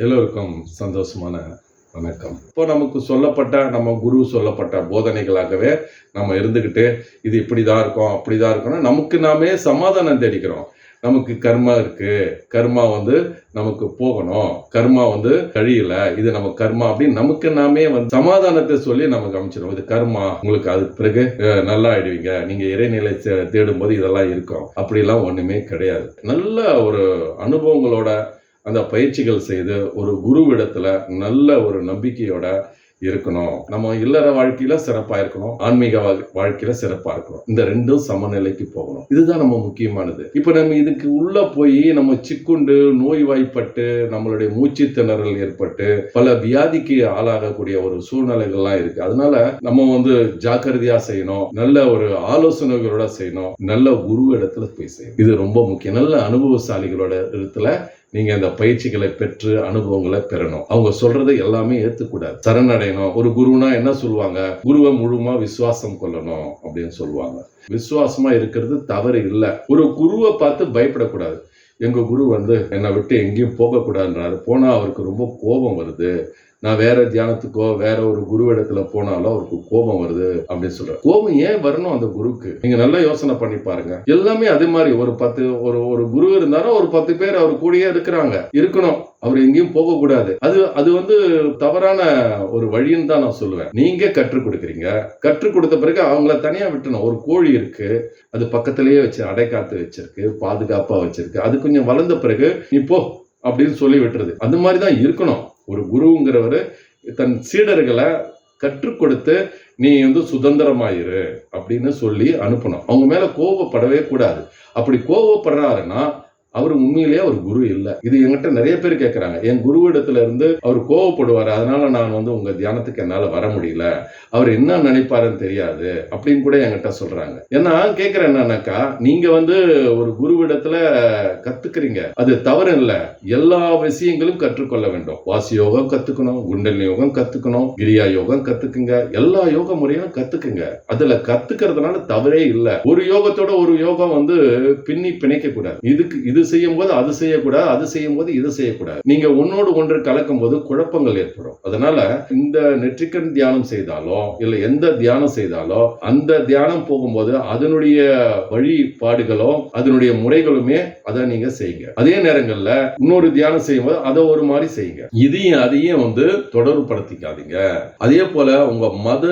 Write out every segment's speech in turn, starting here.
எல்லோருக்கும் சந்தோஷமான வணக்கம். இப்போ நமக்கு சொல்லப்பட்ட நம்ம குரு சொல்லப்பட்ட போதனைகளாகவே நம்ம இருந்துக்கிட்டு இது இப்படி தான் இருக்கும் அப்படி தான் இருக்கணும் நமக்கு நாமே சமாதானம் தேடிக்கிறோம். நமக்கு கர்மா இருக்கு. கர்மா வந்து நமக்கு போகணும். கர்மா வந்து கழியல. இது நம்ம கர்மா அப்படின்னு நமக்கு நாமே வந்து சமாதானத்தை சொல்லி நமக்கு அமைச்சிடும் இது கர்மா. உங்களுக்கு அதுக்கு பிறகு நல்லா ஆயிடுவீங்க. நீங்க இறைநிலை தே- தேடும்போது இதெல்லாம் இருக்கும். அப்படிலாம் ஒண்ணுமே கிடையாது. நல்ல ஒரு அனுபவங்களோட அந்த பயிற்சிகள் செய்து ஒரு குருவிடத்துல நல்ல ஒரு நம்பிக்கையோட இருக்கணும். நம்ம இல்லற வாழ்க்கையில சிறப்பா இருக்கணும். ஆன்மீக வாழ்- வாழ்க்கையில சிறப்பா இருக்கணும். இந்த ரெண்டும் சமநிலைக்கு போகணும். இதுதான் நம்ம முக்கியமானது. இப்ப நம்ம இதுக்கு உள்ள போய் நம்ம சிக்குண்டு நோய்வாய்ப்பட்டு நம்மளுடைய மூச்சு திணறல் ஏற்பட்டு பல வியாதிக்கு ஆளாகக்கூடிய ஒரு சூழ்நிலைகள்லாம் இருக்கு. அதனால நம்ம வந்து ஜாக்கிரதையா செய்யணும். நல்ல ஒரு ஆலோசனைகளோட செய்யணும். நல்ல குரு இடத்துல போய் செய்யணும். இது ரொம்ப முக்கியம். நல்ல அனுபவசாலிகளோட இடத்துல நீங்கள் அந்த பயிற்சிகளை பெற்று அனுபவங்களை பெறணும். அவங்க சொல்றதை எல்லாமே ஏற்றுக்கூடாது சரணடையணும். ஒரு குருனா என்ன சொல்லுவாங்க? குருவை முழுமா விசுவாசம் கொள்ளணும் அப்படின்னு சொல்லுவாங்க. விசுவாசமா இருக்கிறது தவறு இல்லை. ஒரு குருவை பார்த்து பயப்படக்கூடாது. எங்கள் குரு வந்து என்னை விட்டு எங்கேயும் போகக்கூடாதுன்றாரு. போனால் அவருக்கு ரொம்ப கோபம் வருது. நான் வேற தியானத்துக்கோ வேற ஒரு குரு இடத்துல போனாலும் அவருக்கு கோபம் வருது அப்படின்னு சொல்றாரு. கோபம் ஏன் வரணும் அந்த குருக்கு? நீங்க நல்லா யோசனை பண்ணி பாருங்க. எல்லாமே அதே மாதிரி ஒரு பத்து ஒரு ஒரு குரு இருந்தாலும் ஒரு பத்து பேர் அவர் கூடயே இருக்கிறாங்க. இருக்கணும். அவர் எங்கேயும் போகக்கூடாது. அது அது வந்து தவறான ஒரு வழின்னு தான் நான் சொல்லுவேன். நீங்க கற்றுக் கொடுக்குறீங்க. கற்றுக் கொடுத்த பிறகு அவங்கள தனியா விட்டணும். ஒரு கோழி இருக்கு. அது பக்கத்திலேயே வச்சு அடைக்காத்து வச்சிருக்கு பாதுகாப்பா வச்சிருக்கு. அது கொஞ்சம் வளர்ந்த பிறகு நீ போ அப்படின்னு சொல்லி விட்டுறது அந்த மாதிரி தான் இருக்கணும். ஒரு குருங்கிறவர் தன் சீடர்களை கற்றுக் கொடுத்து நீ வந்து சுதந்திரமாயிரு அப்படின்னு சொல்லி அனுப்பணும். அவங்க மேலே கோபப்படவே கூடாது. அப்படி கோபப்படுறாருன்னா அவர் உண்மையிலேயே அவர் குரு இல்லை. இது என்கிட்ட நிறைய பேர் கேட்கறாங்க என் குரு இடத்துல இருந்து அவர் கோவப்படுவார். அதனால நான் வந்து உங்க தியானத்துக்கு என்னால வர முடியல. அவர் என்ன நினைப்பாருன்னு தெரியாது அப்படின்னு கூட என்கிட்ட சொல்றாங்க. ஏன்னா கேட்கிறேன் என்னன்னாக்கா நீங்க வந்து ஒரு குரு இடத்துல கத்துக்கிறீங்க. அது தவறு இல்ல எல்லா விஷயங்களும் கற்றுக்கொள்ள வேண்டும். வாசி யோகம் கத்துக்கணும் குண்டல் யோகம் கத்துக்கணும் கிரியா யோகம் கத்துக்குங்க. எல்லா யோக முறையும் கத்துக்குங்க. அதுல கத்துக்கிறதுனால தவறே இல்ல. ஒரு யோகத்தோட ஒரு யோகம் வந்து பின்னி பிணைக்க கூடாது. இதுக்கு இது செய்யும் போது அது செய்யக்கூடாது அது செய்யும் போது இது செய்யக்கூடாது. நீங்க ஒன்னோடு ஒன்று கலக்கும் போது குழப்பங்கள் ஏற்படும். அதனால இந்த நெற்றிக்கண் தியானம் செய்தாலோ இல்ல எந்த தியானம் செய்தாலோ அந்த தியானம் போகும்போது அதனுடைய வழிபாடுகளோ அதனுடைய முறைகளுமே அதை நீங்க செய்யுங்க. அதே நேரங்கள்ல இன்னொரு தியானம் செய்யும் போது அதை ஒரு மாதிரி செய்யுங்க. இதையும் அதையும் வந்து தொடர்புபடுத்திக்காதீங்க. அதே போல உங்க மத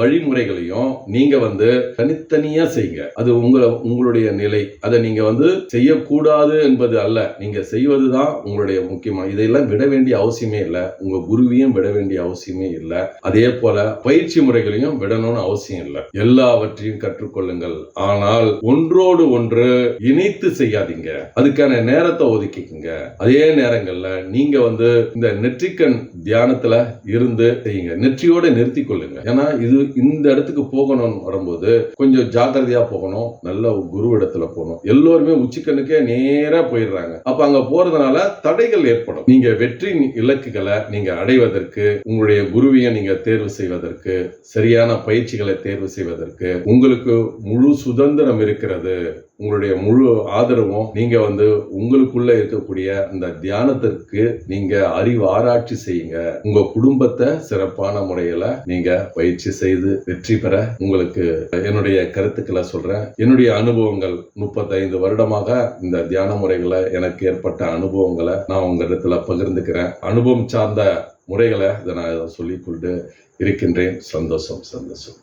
வழிமுறைகளையும் நீங்க வந்து தனித்தனியா செய்யுங்க. அது உங்களை உங்களுடைய நிலை. அதை நீங்க வந்து செய்யக்கூடாது என்பது அல்ல. நீங்க செய்வதுதான் உங்களுடைய முக்கியமாக இதையெல்லாம் விட வேண்டிய அவசியமே இல்லை. உங்கள் குருவியும் விட வேண்டிய அவசியமே இல்லை. அதே போல பயிற்சி முறைகளையும் விடணும்னு அவசியம் இல்லை. எல்லாவற்றையும் கற்றுக்கொள்ளுங்கள். ஆனால் ஒன்றோடு ஒன்று இணைத்து செய்யாதீங்க. அதுக்கான நேரத்தை ஒதுக்கிக்குங்க. அதே நேரங்கள்ல நீங்க வந்து இந்த நெற்றிக்கண் தியானத்துல இருந்து செய்யுங்க. நெற்றியோட நிறுத்தி கொள்ளுங்க. ஏன்னா இது இந்த இடத்துக்கு போகணும்னு வரும்போது கொஞ்சம் ஜாக்கிரதையா போகணும். நல்ல குரு இடத்துல போகணும். எல்லோருமே உச்சிக்கண்ணுக்கே நேராக போயிடுறாங்க. அப்ப அங்க போறதுனால தடைகள் ஏற்படும். நீங்க வெற்றி இலக்குகளை நீங்க அடைவதற்கு உங்களுடைய குருவியை நீங்க தேர்வு செய்வதற்கு சரியான பயிற்சிகளை தேர்வு செய்வதற்கு உங்களுக்கு முழு சுதந்திரம் இருக்கிறது. உங்களுடைய முழு ஆதரவும் நீங்க வந்து உங்களுக்குள்ள இருக்கக்கூடிய அந்த தியானத்திற்கு நீங்க அறிவு ஆராய்ச்சி செய்யுங்க. உங்க குடும்பத்தை சிறப்பான முறையில நீங்க பயிற்சி செய்து வெற்றி பெற உங்களுக்கு என்னுடைய கருத்துக்களை சொல்றேன். என்னுடைய அனுபவங்கள் முப்பத்தைந்து வருடமாக இந்த தியான முறைகளை எனக்கு ஏற்பட்ட அனுபவங்களை நான் உங்க இடத்துல பகிர்ந்துக்கிறேன். அனுபவம் சார்ந்த முறைகளை இதை நான் சொல்லிக்கொண்டு இருக்கின்றேன். சந்தோஷம் சந்தோஷம்.